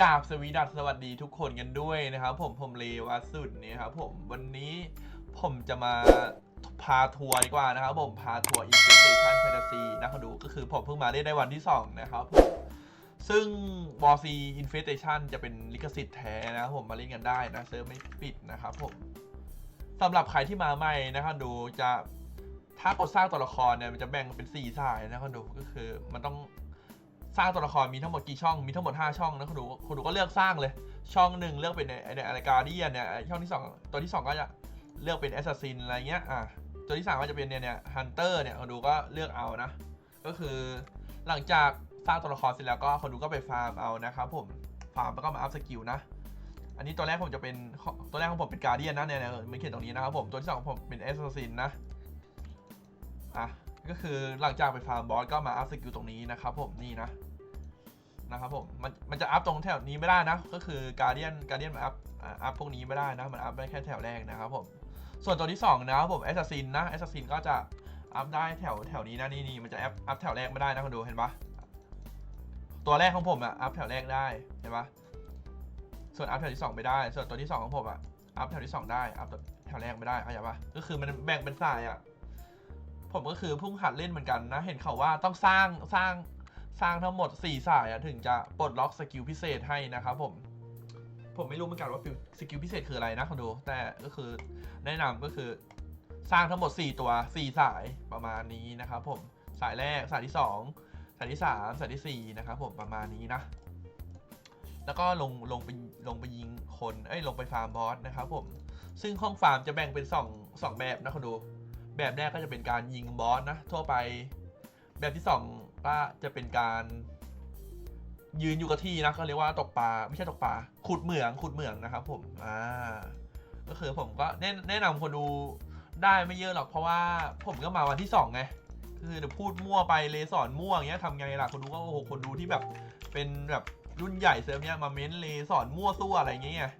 กราบสวีดัสสวัสดีทุกคนกันด้วยนะครับผมผมเลวาสุดเนี่ยครับผมวันนี้ผมจะมาพาทัวร์ดีกว่านะครับผมพาทัวร์ Infestation Fantasy นะครับดูก็คือผมเพิ่งมาได้ได้วันที่ 2 นะครับผมซึ่งบอซี Infestation จะเป็นลิขสิทธิ์แท้นะครับผมมาเล่นกันได้นะเซิร์ฟไม่ปิดนะครับผมสำหรับใครที่มาใหม่นะครับดูจะถ้ากดสร้างตัวละครเนี่ยมันจะแบ่งเป็น 4 สายนะครับดูก็คือมันต้อง สร้างตัวละครมีทั้งหมดกี่ช่อง มีทั้งหมด 5 ช่องนะคุณดูคุณดูก็เลือกสร้างเลย ช่องหนึ่งเลือกเป็นในในอะไรการเดียนเนี่ย ช่องที่ 2 ตัวที่ 2 ก็จะเลือกเป็นแอสซัสซินอะไรเงี้ย อะ ตัวที่ 3 ก็จะเป็นเนี่ยเนี่ยฮันเตอร์เนี่ยคุณดูก็เลือกเอานะ ก็คือหลังจากสร้างตัวละครเสร็จแล้วก็คนดูก็ไปฟาร์มเอานะครับผม ฟาร์มแล้วก็มาอัพสกิลนะ อันนี้ตัวแรกผมจะเป็นตัวแรกของผมเป็นการเดียนนะเนี่ยเนี่ยมันเขียนตรงนี้นะครับผม ตัวที่สองของผมเป็นแอสซัสซินนะ อะ ก็คือหลังจากไปฟาร์มบอสก็มาอัพสกิลตรงนี้นะครับผมนี่นะ นะครับผมมันมันจะอัพตรงแถวนี้ไม่ได้นะ ก็คือการเดียนการเดียนมันอัพอัพพวกนี้ไม่ได้นะ มันอัพได้แค่แถวแรกนะครับผม ส่วนตัวที่ 2 นะครับผมแอสซัสซินนะแอสซัสซินก็จะอัพได้แถวแถวนี้นะนี่นี่มันจะอัพอัพแถวแรกไม่ได้นะคุณดูเห็นปะตัวแรกของผมอะอัพแถวแรกได้เห็นปะส่วนอัพแถวที่ 2 ไม่ได้ ส่วนตัวที่ 2 ของผมอะอัพแถวที่ 2 ได้อัพแถวแรกไม่ได้เข้าใจปะก็คือมันแบ่งเป็นสายอะผมก็คือพิ่งหัดเล่นเหมือนกันนะ เห็นเขาว่าต้องสร้างสร้าง สร้างทั้งหมด 4 สายอะถึงจะปลดล็อกสกิลพิเศษให้นะครับผม ผมไม่รู้เหมือนกันว่าสกิลพิเศษคืออะไรนะคุณดู แต่ก็คือแนะนำก็คือสร้างทั้งหมด 4 ตัว 4 สายประมาณนี้นะครับผมสายแรกสายที่ 2 สายที่ 3 สายทีสี่ 4 นะครับผมประมาณนี้นะ แล้วก็ลงลงไปลงไปยิงคนเอ้ยลงไปฟาร์มบอสนะครับผมซึ่งห้องฟาร์มจะแบ่งเป็น 2 2 แบบนะคุณดู แบบแรกก็จะเป็นการยิงบอสนะทั่วไป แบบที่ 2 ก็จะเป็นการยืนอยู่กับที่นะเขาเรียกว่าตกปลาไม่ใช่ตกปลาขุดเหมืองขุดเหมืองนะครับผมอ่าก็คือผมก็แนะนะนำคนดูได้ไม่เยอะหรอกเพราะว่าผมก็มาวันที่สองไงคือเดี๋ยวพูดมั่วไปเลสอนมั่วอย่างเงี้ยทำไงล่ะคนดูก็โอ้โหคนดูที่แบบเป็นแบบรุ่นใหญ่เซิร์ฟเนี้ยมาเม้นเลสอนมั่วซั่วอะไรเงี้ย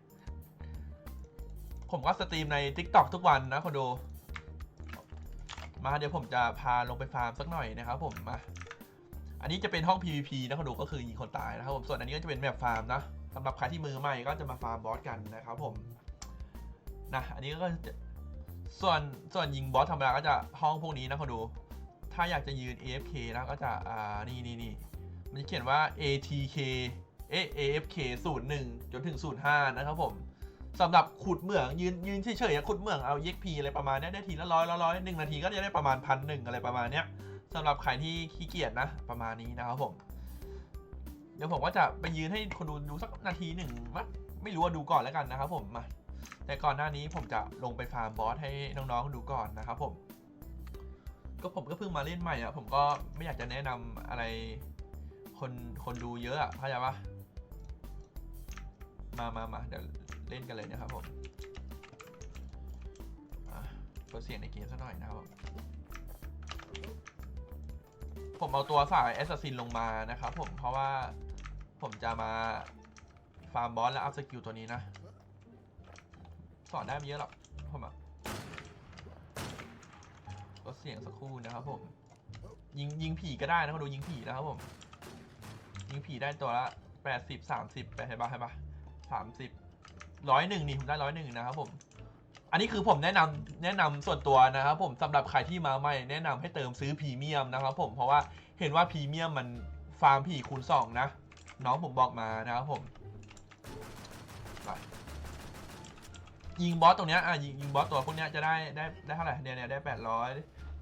ผมก็สตรีมใน t ิ k t o k ทุกวันนะคนดูมาเดี๋ยวผมจะพาลงไปฟาร์มสักหน่อยนะครับผมมา อันนี้จะเป็นห้อง PVP นะเขาดูก็คือยิงคนตายนะครับผมส่วนอันนี้ก็จะเป็นแบบฟาร์มนะสำหรับใครที่มือใหม่ก็จะมาฟาร์มบอสกันนะครับผมนะอันนี้ก็จะส่วนส่วนยิงบอสธรรมดาก็จะห้องพวกนี้นะเขาดู ถ้าอยากจะยืน AFK นะก็จะอ่านี่นี่นี่มันจะเขียนว่า ATK เอ AFK 01จนถึง 05 นะครับผมสำหรับขุดเหมืองยืนยืนเฉยๆขุดเหมืองเอา EXP อะไรประมาณเนี้ยได้ทีละร้อยละร้อยหนึ่งนาทีก็จะได้ประมาณพันหนึ่งอะไรประมาณเนี้ย สำหรับใครที่ขี้เกียจนะ ประมาณนี้นะครับผม เดี๋ยวผมก็จะไปยืนให้คนดูดูสักนาทีหนึ่งมั้ยไม่รู้ว่าดูก่อนแล้วกันนะครับผมมาแต่ก่อนหน้านี้ผมจะลงไปฟาร์มบอสให้น้องๆดูก่อนนะครับผม ก็ผมก็เพิ่งมาเล่นใหม่อะผมก็ไม่อยากจะแนะนำอะไรคนคนดูเยอะอะเข้าใจปะมามามาเดี๋ยวเล่นกันเลยนะครับผมเปิดเสียงในเกมสักหน่อยนะครับผม ผมเอาตัวสายแอสซัสซินลงมานะครับผมเพราะว่าผมจะมาฟาร์มบอสและอัพสกิลตัวนี้นะ สอนได้ไม่เยอะหรอกผมอะลดเสียงสักครู่นะครับผม ยิงยิงผีก็ได้นะมาดูยิงผีนะครับผม ยิงผีได้ตัวละแปดสิบสามสิบไปให้ปะให้ปะสามสิบร้อยหนึ่งนี่ผมได้ร้อยหนึ่งนะครับผม อันนี้คือผมแนะนำแนะนำส่วนตัวนะครับผมสำหรับใครที่มาใหม่แนะนำให้เติมซื้อพรีเมียมนะครับผมเพราะว่าเห็นว่าพรีเมียมมันฟาร์มผีคูณสองนะ น้องผมบอกมานะครับผมยิงบอสตรงเนี้ยอะยิงยิงบอสตัวพวกเนี้ยจะได้ได้ได้เท่าไหร่เนี่ยเนี่ยได้แปดร้อย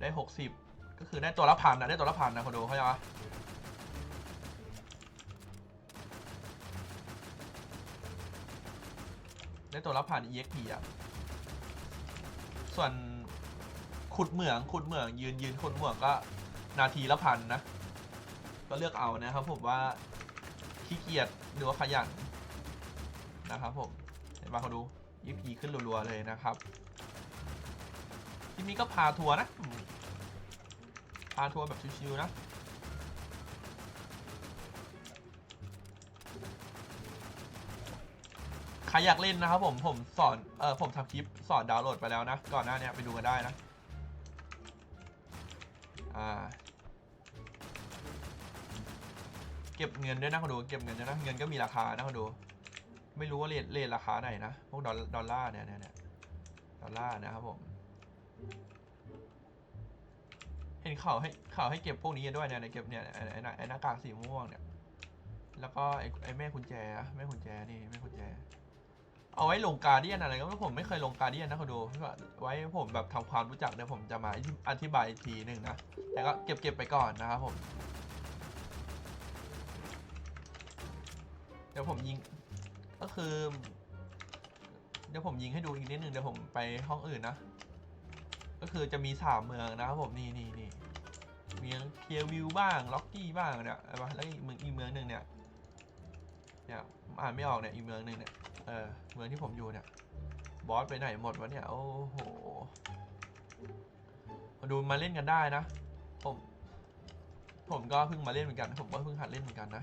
ได้หกสิบก็คือได้ตัวละพันนะได้ตัวละพันนะคนดูเข้าใจปะได้ตัวละพัน EXP อะ ส่วนขุดเหมืองขุดเหมืองยืนยืนขุดเหมืองก็นาทีละพันนะ ก็เลือกเอานะครับผมว่าขี้เกียจหรือว่าขยันนะครับผมเห็นมาเขาดูยิปีขึ้นรัวๆเลยนะครับทีนี้ก็พาทัวร์นะ พาทัวร์แบบชิวๆนะ ใครอยากเล่นนะครับผมผมสอนเออผมทำคลิปสอนดาวน์โหลดไปแล้วนะ ก่อนหน้านี้ไปดูกันได้นะอ่าเก็บเงินด้วยนะคนดูเก็บเงินด้วยนะเงินก็มีราคานะคนดู ไม่รู้ว่าเลทเลทราคาไหนนะพวกดอลดอลลาร์เนี่ยเนี่ยเนี่ยดอลลาร์นะครับผมเห็นเขาวให้เขาวให้เก็บพวกนี้ด้วยเนี่ยเก็บเนี่ยไอ้หน้าไอ้หน้ากากสีม่วงเนี่ย แล้วก็ไอ้ไอ้แม่กุญแจแม่กุญแจนี่แม่กุญแจ เอาไว้ลงการเดียนอะไรก็ไม่ผมไม่เคยลงการเดียนนะเขาดูไว้ผมแบบทำความรู้จักเดี๋ยวผมจะมาอธิบายอีกทีหนึ่งนะ แต่ก็เก็บเก็บไปก่อนนะครับผม เดี๋ยวผมยิงก็คือ เดี๋ยวผมยิงให้ดูอีกนิดนึงเดี๋ยวผมไปห้องอื่นนะ ก็คือจะมีสามเมืองนะครับผมนี่นี่นี่เมืองเคียวิวบ้างล็อกกี้บ้างเนี่ยอะไรวะแล้วอีกเมืองอีกเมืองหนึ่งเนี่ยเนี่ยอ่านไม่ออกเนี่ยอีกเมืองหนึ่งเนี่ย ออเมืองที่ผมอยู่เนี่ย บอสไปไหนหมดวะเนี่ย โอ้โหมาดูมาเล่นกันได้นะ ผม ผมก็เพิ่งมาเล่นเหมือนกัน ผมก็เพิ่งหัดเล่นเหมือนกันนะ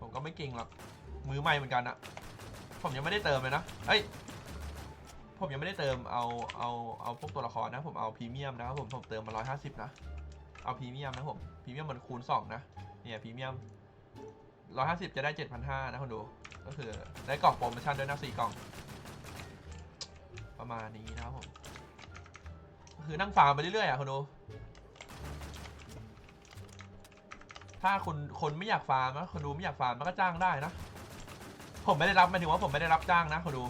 ผมก็ไม่เก่งหรอก มือใหม่เหมือนกันอะผมยังไม่ได้เติมเลยนะเอ้ย ผมยังไม่ได้เติม เอา เอา เอาพวกตัวละครนะ ผมเอาพรีเมียมนะครับผม ผมเติมมาร้อยห้าสิบนะ เอาพรีเมียมนะผม พรีเมียมมันคูณสองนะ เนี่ยพรีเมียม ร้อยห้าสิบจะได้เจ็ดพันห้านะคุณดู ก็คือได้กล่องโปรโมชั่นด้วยนะสี่กล่อง ประมาณนี้นะครับผม คือนั่งฟาร์มไปเรื่อยๆอะคุณดู ถ้าคนคนไม่อยากฟาร์มนะคนดูไม่อยากฟาร์มมันก็จ้างได้นะ ผมไม่ได้รับหมายถึงว่าผมไม่ได้รับจ้างนะคนดู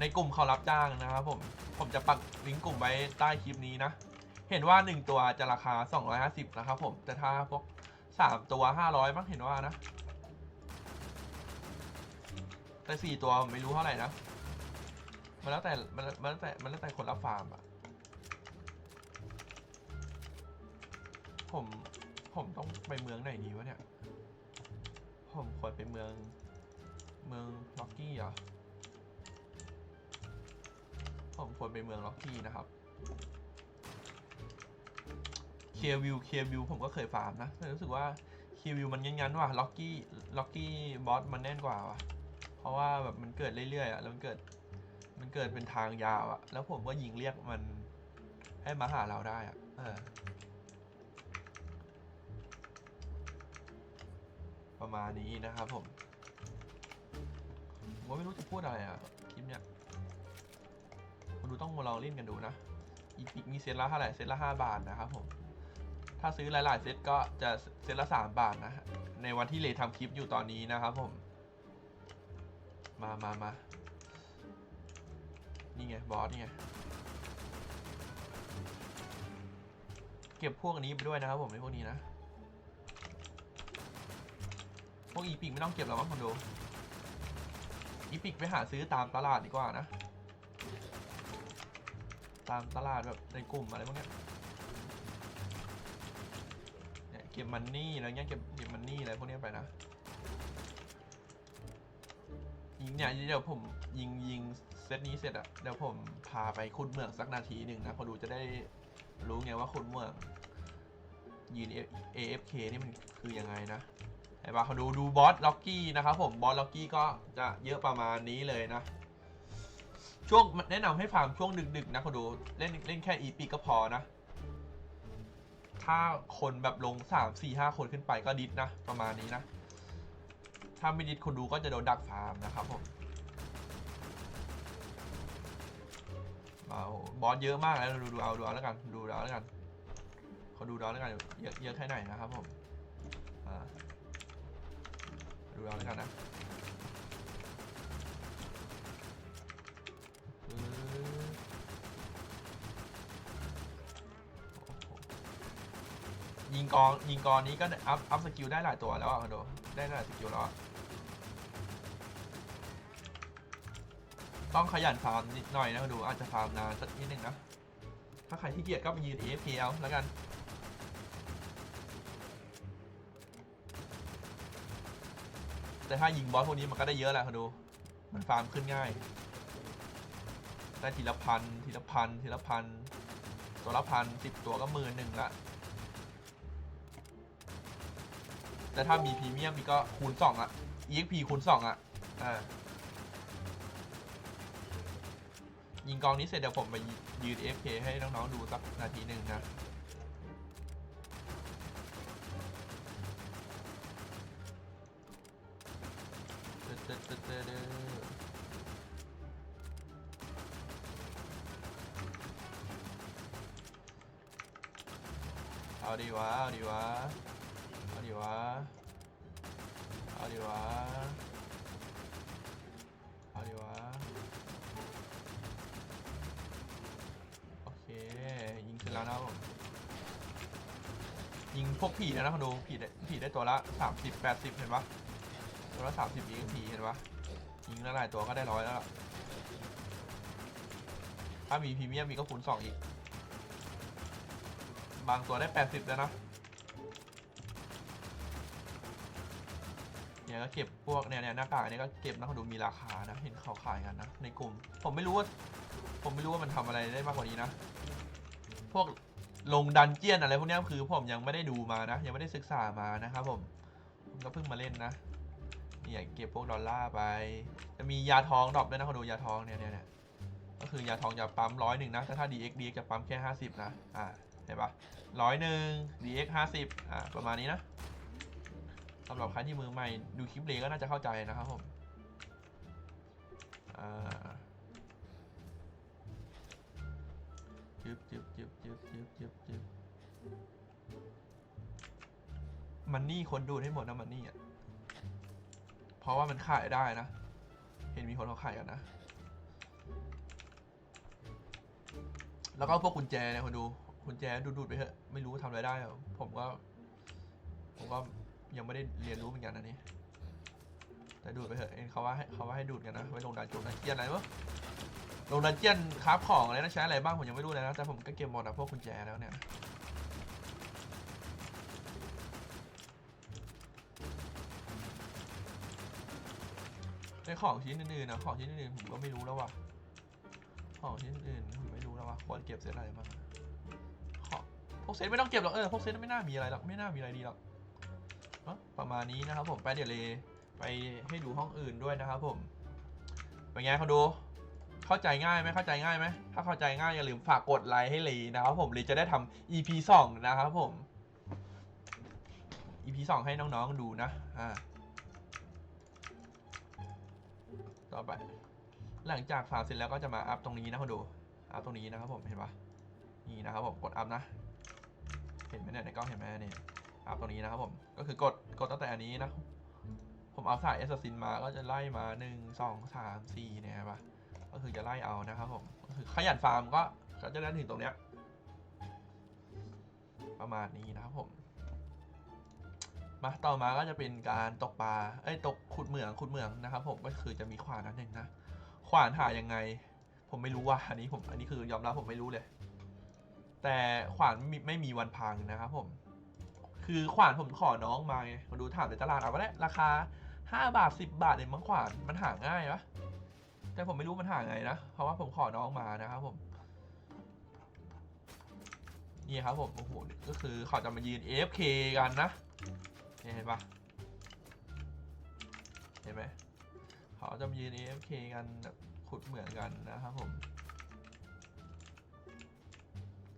ในกลุ่มเขารับจ้างนะครับผม ผมจะปักลิงก์กลุ่มไว้ใต้คลิปนี้นะ เห็นว่า 1 ตัวจะราคา 250 นะครับผม แต่ถ้าพวก3ตัว 500มั้งเห็นว่านะ แต่4ตัวผมไม่รู้เท่าไหร่นะ มันแล้วแต่ มันมันแล้วแต่ มันแล้วแต่คนรับฟาร์มอะผม ผมต้องไปเมืองไหนดีวะเนี่ย ผมควรไปเมือง เมืองล็อกกี้เหรอ ผมควรไปเมืองล็อกกี้นะครับเคียวิวเคียวิวผมก็เคยฟาร์มนะแต่รู้สึกว่าเคียวิวมันงันๆว่ะล็อกกี้ ล็อกกี้บอสมันแน่นกว่าว่ะ เพราะว่าแบบมันเกิดเรื่อยๆอะแล้วมันเกิดมันเกิดเป็นทางยาวอะ แล้วผมก็ยิงเรียกมันให้มาหาเราได้อะ เออ ประมาณนี้นะครับผมผมก็ไม่รู้จะพูดอะไรอะคลิปเนี้ยคุณดูต้องมาลองเล่นกันดูนะอีพิกมีเซตละเท่าไหร่เซตละห้าบาทนะครับผม ถ้าซื้อหลายๆเซตก็จะเซตละสามบาทนะ ในวันที่เลททำคลิปอยู่ตอนนี้นะครับผม มามามานี่ไง บอสนี่ไง เก็บพวกนี้ไปด้วยนะครับผมในพวกนี้นะ พวกอีพิกไม่ต้องเก็บหรอกมั้งคุณดูอีพิกไปหาซื้อตามตลาดดีกว่านะ ตามตลาดแบบในกลุ่มอะไรพวกนี้เนี่ยเก็บมันนี่อะไรเงี้ยเก็บเก็บมันนี่อะไรพวกนี้ไปนะ ยิงเนี่ยเดี๋ยวผมยิงยิงเซตนี้เสร็จอะเดี๋ยวผมพาไปขุดเมืองสักนาทีหนึ่งนะพอดูจะได้รู้ไงว่าขุดเมืองยืน AFK นี่มันคือยังไงนะไอ้บาเขาดูดูบอสล็อกกี้นะครับผมบอสล็อกกี้ก็จะเยอะประมาณนี้เลยนะ ช่วงแนะนำให้ฟาร์มช่วงดึกๆนะเขาดูเล่นเล่นแค่อีปีก็พอนะ ถ้าคนแบบลงสามสี่ห้าคนขึ้นไปก็ดิสนะ ประมาณนี้นะ ถ้าไม่ดิสคนดูก็จะโดนดักฟาร์มนะครับผมเอาบอสเยอะมากแล้วดูดูเอาดูเอาแล้วกันดูเอาแล้วกันเขาดูเอาแล้วกันเยอะเยอะแค่ไหนนะครับผมดูเอาแล้วกันนะยิงกองยิงกองนี้ก็อัพอัพสกิลได้หลายตัวแล้วอะคอนโดได้หลายสกิลแล้วอะ ต้องขยันฟาร์มนิดหน่อยนะคอนโดอาจจะฟาร์มนานสักนิดนึงนะ ถ้าใครที่เกียจก็ไปยืน AFK เอาแล้วกันแต่ถ้ายิงบอสพวกนี้มันก็ได้เยอะแหละคอนโดมันฟาร์มขึ้นง่าย ได้ทีละพันทีละพันทีละพันตัวละพันสิบตัวก็หมื่นหนึ่งละ แต่ถ้ามีพรีเมียมนี่ก็คูณสองอะ EXP คูณสองอะอ่า ยิงกองนี้เสร็จเดี๋ยวผมไปยืน AFK ให้น้องๆดูสักนาทีหนึ่งนะเตเตเตเเอาดีวะเอาดีวะเอาดีวะ แล้วนะครับผมยิงพวกผีนะนะคนดูผีได้ผีได้ตัวละสามสิบแปดสิบเห็นปะตัวละสามสิบยิงผีเห็นปะยิงละหลายตัวก็ได้ร้อยแล้วล่ะถ้ามีพรีเมียมมีก็คูณสองอีก บางตัวได้แปดสิบแล้วนะเนี่ยก็เก็บพวกเนี่ยเนี่ยหน้ากากอันนี้ก็เก็บนะคนดูมีราคานะเห็นเขาขายกันนะในกลุ่ม ผมไม่รู้ว่า ผมไม่รู้ว่ามันทำอะไรได้มากกว่านี้นะ พวกลงดันเจียนอะไรพวกนี้คือผมยังไม่ได้ดูมานะ ยังไม่ได้ศึกษามานะครับผมก็เพิ่งมาเล่นนะเนี่ยเก็บพวกดอลลาร์ไป จะมียาทองดรอปด้วยนะคนดูยาทองเนี่ยเนี่ยก็คือยาทองจะปั๊มร้อยหนึ่งนะแต่ถ้า DX DX จะปั๊มแค่ห้าสิบนะอ่าเห็นปะร้อยหนึ่ง DX ห้าสิบอ่าประมาณนี้นะสำหรับใครที่มือใหม่ดูคลิปเลยก็น่าจะเข้าใจนะครับผมอ่าจึบจึบจึบ จึบจึบจึบจึบมันนี่คนดูดให้หมดนะมันนี่อะ เพราะว่ามันขายได้นะ เห็นมีคนเขาขายกันนะ แล้วก็พวกกุญแจเนี่ยคนดูกุญแจดูดูดๆไปเถอะไม่รู้ทำอะไรได้อผมก็ ผมก็ยังไม่ได้เรียนรู้เหมือนกันอันนี้ แต่ดูดไปเถอะเอ็นเขาว่าให้เขาว่าให้ดูดกันนะไว้ลงดันจงดันเจียนอะไรวะ ลงดันเจียนคราฟของอะไรนะใช้อะไรบ้างผมยังไม่รู้เลยนะแต่ผมก็เก็บหมดอะพวกกุญแจแล้วเนี่ยในของชิ้นอื่นๆนะของชิ้นอื่นๆผมก็ไม่รู้แล้วว่ะของชิ้นอื่นผมไม่รู้แล้วว่ะควรเก็บเซตอะไรบ้างของพวกเซตไม่ต้องเก็บหรอกเออพวกเซตไม่น่ามีอะไรหรอกไม่น่ามีอะไรดีหรอกประมาณนี้นะครับผมไปเดี๋ยวเลยไปให้ดูห้องอื่นด้วยนะครับผมเป็นไงเขาดู เข้าใจง่ายไหมเข้าใจง่ายไหมถ้าเข้าใจง่ายอย่าลืมฝากกดไลค์ให้ลีนะครับผมลีจะได้ทำ EP สองนะครับผม EP สองให้น้องๆดูนะอ่าต่อไป หลังจากฝากเสร็จแล้วก็จะมาอัพตรงนี้นะคุณดูอัพตรงนี้นะครับผมเห็นปะนี่นะครับผมกดอัพนะ เห็นไหมเนี่ยในกล้องเห็นไหมเนี่ยอัพตรงนี้นะครับผมก็คือกดกดตั้งแต่อันนี้นะผมเอาสายเอสซินมาก็จะไล่มาหนึ่งสองสามสี่เนี่ยปะ ก็คือจะไล่เอานะครับผมก็คือขยันฟาร์มก็ก็จะได้ถึงตรงเนี้ยประมาณนี้นะครับผม มาต่อมาก็จะเป็นการตกปลาเอ้ยตกขุดเหมืองขุดเหมืองนะครับ ผมก็คือจะมีขวานนั่นเองนะขวานหายังไง ผมไม่รู้ว่าอันนี้ผมอันนี้คือยอมรับผมไม่รู้เลย แต่ขวานไม่มีไม่มีวันพังนะครับผมคือขวานผมขอน้องมาไงมาดูถามในตลาดเอาก็ได้ราคาห้าบาทสิบบาทเองมั้งขวานมันหาง่ายปะ แต่ผมไม่รู้มันห่างไงนะ เพราะว่าผมขอน้องมานะครับผม นี่ครับผม โอ้โห ก็คือเขาจะมายืน AFK กันนะ เห็นปะเห็นไหมเขาจะมายืน AFK กันแบบขุดเหมือนกันนะครับผม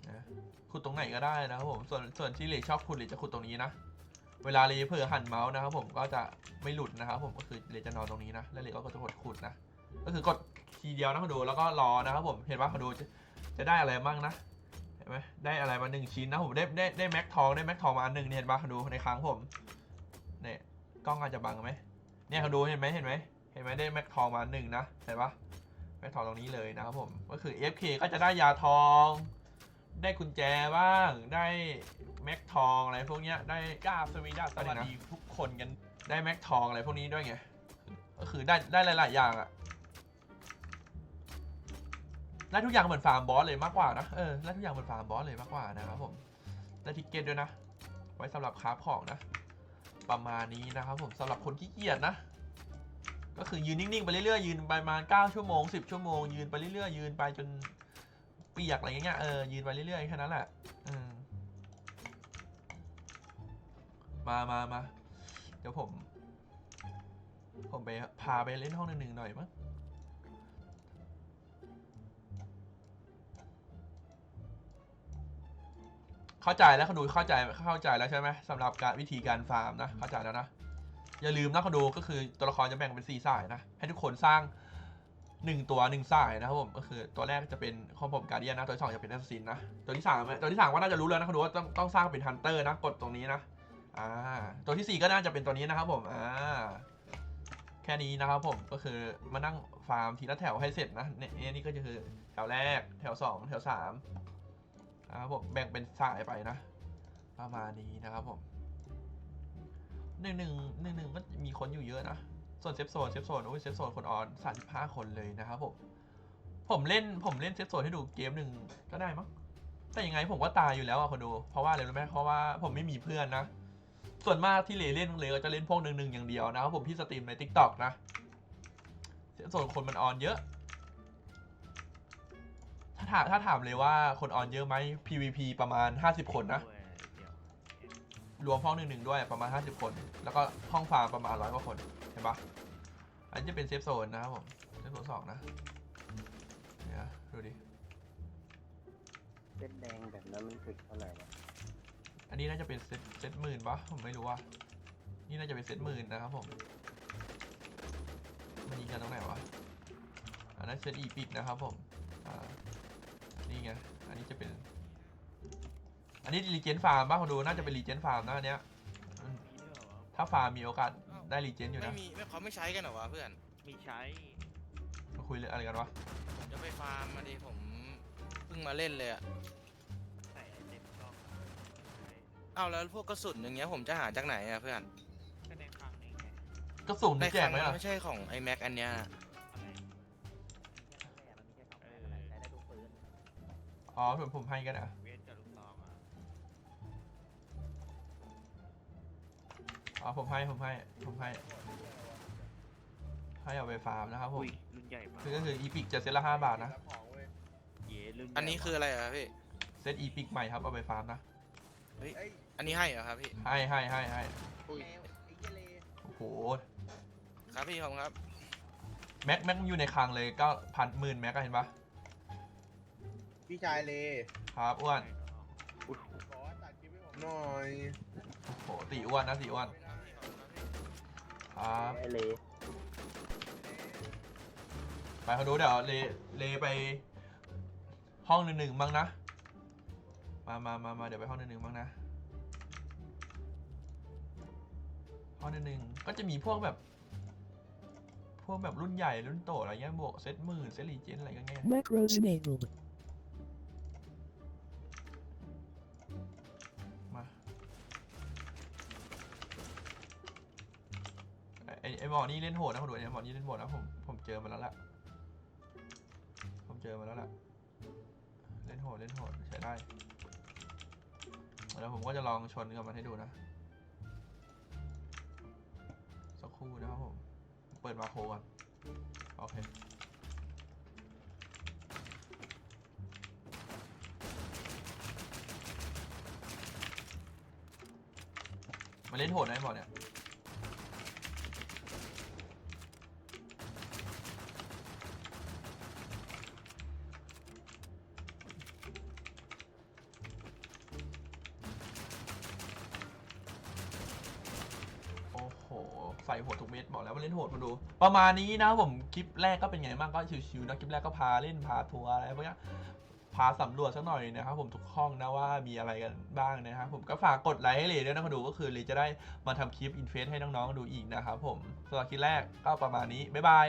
นะขุดตรงไหนก็ได้นะครับผม ส่วนส่วนที่เลชอบขุดเลจะขุดตรงนี้นะ เวลาเลเผื่อหันเมาส์นะครับผมก็จะไม่หลุดนะครับผมก็คือเลจะนอนตรงนี้นะ แล้วเลก็จะกดขุดนะ ก็คือกดทีเดียวนะมาดูแล้วก็รอนะครับผมเห็นว่ามาดูจะจะได้อะไรบ้างนะเห็นไหมได้อะไรมาหนึ่งชิ้นนะผมได้ได้ได้แม็กทองได้แม็กทองมาอันหนึ่งเนี่ยเห็นปะมาดูในครั้งผมเนี่ยกล้องอาจจะบังไหมเนี่ยเขาดูเห็นไหมเห็นไหมเห็นไหมได้แม็กทองมาหนึ่งนะเห็นปะแม็กทองตรงนี้เลยนะครับผมก็คือ FK ก็จะได้ยาทอง ได้กุญแจบ้างได้แม็กทองอะไรพวกเนี้ยได้กราบสวีดัสสวัสดีทุกคนกันได้แม็กทองอะไรพวกนี้ด้วยไงก็คือได้ได้หลายๆอย่างอะ ได้ทุกอย่างเหมือนฟาร์มบอสเลยมากกว่านะเออได้ทุกอย่างเหมือนฟาร์มบอสเลยมากกว่านะครับผมได้ทิกเก็ตด้วยนะ ไว้สำหรับคราฟของนะ ประมาณนี้นะครับผมสำหรับคนขี้เกียจนะ ก็คือยืนนิ่งๆไปเรื่อยๆยืนไปประมาณ9ชั่วโมง10ชั่วโมงยืนไปเรื่อยๆยืนไปจนเปียกอะไรเงี้ยเออยืนไปเรื่อยๆแค่นั้นแหละอืมมามามาเดี๋ยวผม ผมไปพาไปเล่นห้องหนึ่งๆหน่อยมั้ง เข้าใจแล้วเขาดูเข้าใจเข้าใจแล้วใช่ไหมสำหรับการวิธีการฟาร์มนะเข้าใจแล้วนะอย่าลืมนะคนดูก็คือตัวละครจะแบ่งเป็นสี่สายนะให้ทุกคนสร้างหนึ่งตัวหนึ่งสายนะครับผมก็คือตัวแรกจะเป็นของผมการเดียนนะตัวที่สองจะเป็นแอสซินนะตัวที่สามตัวที่สามก็น่าจะรู้แล้วนะคนดูว่าต้องต้องสร้างเป็นฮันเตอร์นะกดตรงนี้นะอ่าตัวที่สี่ก็น่าจะเป็นตัวนี้นะครับผมอ่าแค่นี้นะครับผมก็คือมานั่งฟาร์มทีละแถวให้เสร็จนะเนี่ยนี่ก็จะคือแถวแรกแถวสองแถวสาม นะครับผมแบ่งเป็นสายไปนะ ประมาณนี้นะครับผมหนึ่งหนึ่งหนึ่งหนึ่งก็มีคนอยู่เยอะนะ ส่วนเซฟโซนเซฟโซนโอ้ยเซฟโซนคนออนสามสิบห้าคนเลยนะครับผมผมเล่นผมเล่นเซฟโซนให้ดูเกมหนึ่งก็ได้มั้งแต่ยังไงผมก็ตายอยู่แล้วอะคนดู เพราะว่าอะไรรู้ไหมเพราะว่าผมไม่มีเพื่อนนะ ส่วนมากที่เลเล่นเลยก็จะเล่นพวกหนึ่งหนึ่งอย่างเดียวนะครับผมที่สตรีมใน t ิ k t o k นะเซฟโซนคนมันออนเยอะ ถ้าถามถ้าถามเลยว่าคนออนเยอะไหม PVP ประมาณ 50 คนนะ รวมห้องหนึ่งหนึ่งด้วยประมาณ 50 คน แล้วก็ห้องฟาร์มประมาณร้อยกว่าคน เห็นปะอันนี้จะเป็นเซฟโซนนะครับผมเซฟโซนสองนะเนี่ยดูดิ เส้นแดงแบบนั้นมันถึกเท่าไหร่วะอันนี้น่าจะเป็นเซตเซตหมื่นปะผมไม่รู้ว่า นี่น่าจะเป็นเซตหมื่นนะครับผมมันยิงกันตรงไหนวะอันนั้นเซตอีพิกนะครับผมอ่า นี่ไง อันนี้จะเป็น อันนี้รีเจนฟาร์มบ้างดูน่าจะเป็นรีเจนฟาร์มนะอันเนี้ยอืมถ้าฟาร์มมีโอกาสได้รีเจนอยู่ไม่นะมีไม่เขาไม่ใช้กันเหรอวะเพื่อน มีใช้ มาคุยเรื่องอะไรกันวะ ผมจะไปฟาร์มมาดิผมเพิ่งมาเล่นเลยอะใส่ไอเต็มกล้องใช้เอาแล้วพวกกระสุนอย่างเงี้ยผมจะหาจากไหนอะเพื่อนก็ในครั้งนี้ไงก็สุ่มในที่แจคกรั้งไหมมันล่ะไม่ใช่ของไอแม็กอันเนี้ยอะ อ๋อผมผมให้กันอะเวทกับลูกซองอะอ๋อผมให้ผมให้ผมให้ให้เอาไปฟาร์มนะครับผมอุ้ยรุ่นใหญ่มากคือก็คืออีพิกจะเซตละห้าบาทนะเย้รุ่นใหญ่อันนี้คืออะไรอะพี่ เซตอีพิกใหม่ครับเอาไปฟาร์มนะอันนี้ให้เหรอครับพี่ ให้ให้ให้ให้อุ้ยโอ้โหครับพี่ผมครับ แม็กแม็กอยู่ในคลังเลยก็พันหมื่นแม็กอะเห็นปะ พี่ชายเลครับอ้วนอุ้ยขอตัดคลิปให้ผมหน่อยโอ้โหตีอ้วนนะตีอ้วนครับไอเลไปเขาดูเดี๋ยวเลเลไป ห้องหนึ่งหนึ่งบ้างนะมามามามาเดี๋ยวไปห้องหนึ่งหนึ่งบ้างนะห้องหนึ่งหนึ่งก็จะมีพวกแบบ พวกแบบรุ่นใหญ่รุ่นโตอะไรเงี้ยบวกเซตหมื่นเซตรีเจนอะไรก็แง่ Macros enabled. ไอ้หมอนี่เล่นโหดนะคนดูไอหมอนี่เล่นโหดนะผมผมเจอมาแล้วล่ะ ผมเจอมาแล้วล่ะ เล่นโหดเล่นโหดใช้ได้แล้วผมก็จะลองชนกับมันให้ดูนะ สักครู่นะครับผม เปิดมาโคก่อนโอเคมาเล่นโหดนะไอหมอเนี่ย ประมาณนี้นะผมคลิปแรกก็เป็นไงบ้างก็ชิวๆนะคลิปแรกก็พาเล่นพาทัวร์อะไรพวกนี้พาสำรวจสักหน่อยนะครับผมทุกห้องนะว่ามีอะไรกันบ้างนะครับผมก็ฝากกดไลค์ให้เลยด้วยนะคนดูก็คือเลยจะได้มาทำคลิปอินเฟสให้น้องๆดูอีกนะครับผมสำหรับคลิปแรกก็ประมาณนี้บ๊ายบาย